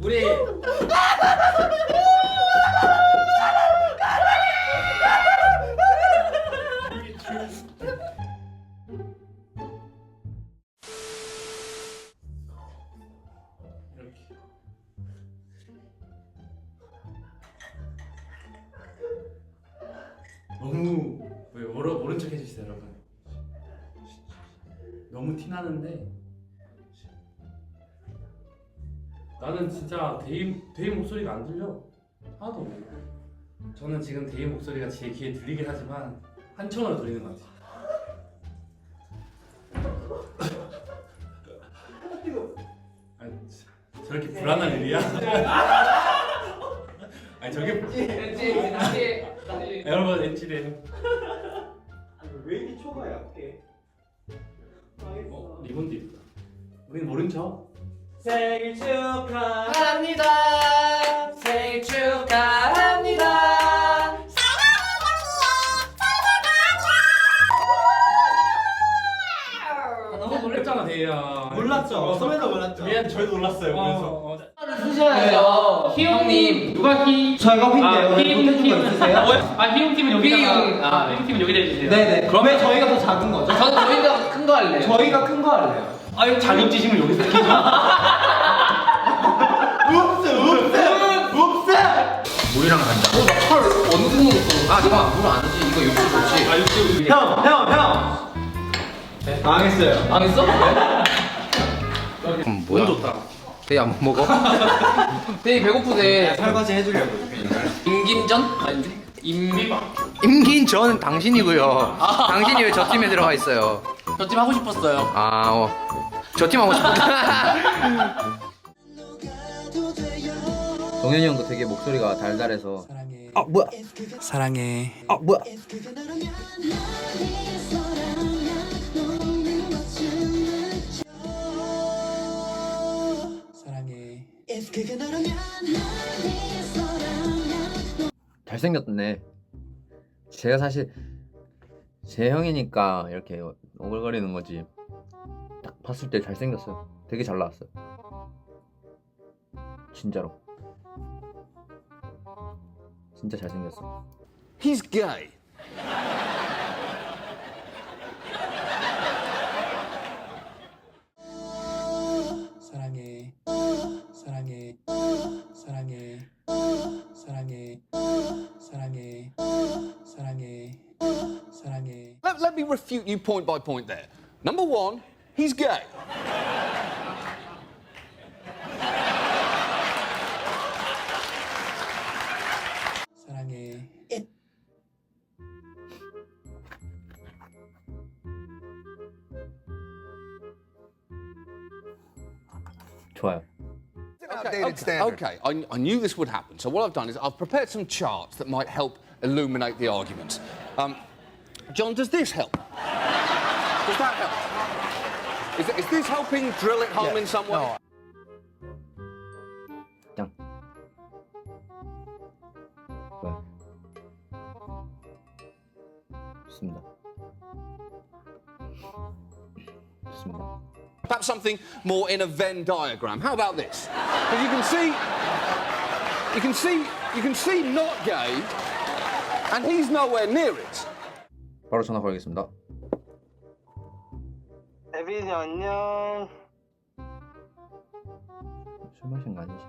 우리 너무 왜 모르 모른 척 해주세요 여러분. 너무 티 나는데 나는 진짜 대인 대인 목소리가 안 들려. 하나도 저는 지금 대인 목소리가 제 귀에 들리긴 하지만 한천으로 들리는 것 같아요. 아니, 저- 저렇게 불안한 일이야? 아니 저게 왠지 다시 다시 여러분 엔지래요 왜 이렇게 초가 약해? 어 리본도 있다. 우린 모른 척 생일 축하. 합니다 생일 축하합니다 너무 놀랬잖아 대야 몰랐죠. 선배도 몰랐죠. 미안 저희도 놀랐어요 어, 그래서 쓰셔야죠 희용님 누가 희 저희가 휘인데요. 아, 왜 휘용 못해준 거 팀은- 있으세요? 아 희용 팀은 여기다가 희용, 아, 희용 팀은 여기다 해주세요 네네. 그러면 저희가 더 작은 거죠? 저는 저희가 큰 거 할래요 저희가 큰 거 할래요. 아유 자격지심을 여기서 느끼죠 읍스 읍스 읍스. 물이랑 간다. 어나팔 어느 정도 먹었어 아 잠깐만 물안 하지 이거 육수 좋지 아 육수 형, 형, 형. 망했어요. 안 했어? 너무 뭐야? 좋다 되게 안 먹어? 되게 배고프대 설거지 해주려고. 임김전? 아닌데? 임... 임긴 전 당신이고요. 당신이 왜 저 팀에 들어가 있어요? 저팀 하고 싶었어요 아, 어. 저 팀 하고 싶다. 동현이 형도 되게 목소리가 달달해서. 사랑해 아, 뭐야? 사랑해 아, 뭐야? 사랑해 잘생겼네. 제가 사실 제 형이니까 이렇게 오글거리는 거지. 딱 봤을 때 잘생겼어요. 되게 잘 나왔어요. 진짜로. 진짜 잘생겼어. He's gay. 사랑해 사랑해 사랑해 사랑해 사랑해 사랑해 사랑해 Let, let me refute you point by point there. Number one, he's gay. Okay, okay, okay. I, I, knew this would happen. So what I've done is I've prepared some charts that might help illuminate the argument. Um, John, does this help? does that help? Is, is this helping drill it home in some way? 짱. 왜? 좋습니다. 좋습니다. Perhaps something more in a Venn diagram. How about this? Because you can see, you can see, you can see not gay, and he's nowhere near it. 바로 전화 걸겠습니다. 에빈이 안녕. 술 마신 거 아니지?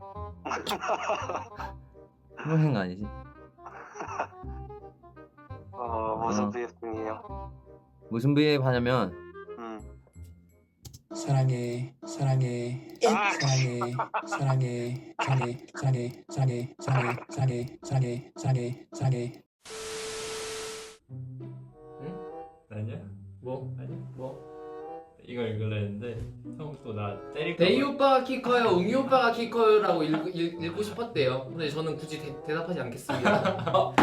술 마신 거 아니지? 어 무슨 어. 브이앱 중이에요? 무슨 브이앱 하냐면 음. 사랑해 사랑해 아. 사랑해 사랑해 사랑해 사랑해 사랑해 사랑해 사랑해 사랑해 사랑해 사랑해 아니야? 뭐? 아니? 뭐? 이걸 읽으려 했는데 형또나 때릴 거 대희 오빠가 키 커요 웅이 오빠가 키 커요라고 읽, 읽, 읽고 싶었대요. 근데 저는 굳이 대, 대답하지 않겠습니다.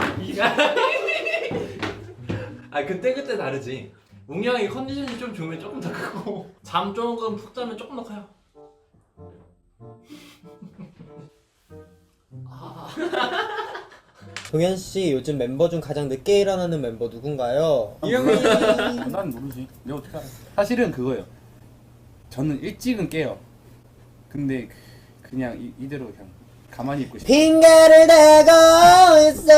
아 그때 그때 다르지. 웅이 형이 컨디션이 좀 좋으면 조금 더 크고. 잠 조금 푹 자면 조금 더 커요 동현 씨 요즘 멤버 중 가장 늦게 일어나는 멤버 누군가요? 난 모르지. 내가 어떻게 알아? 사실은 그거예요. 저는 일찍은 깨요. 근데 그- 그냥 이, 이대로 그냥 가만히 있고 싶어. 핑계를 대고 있어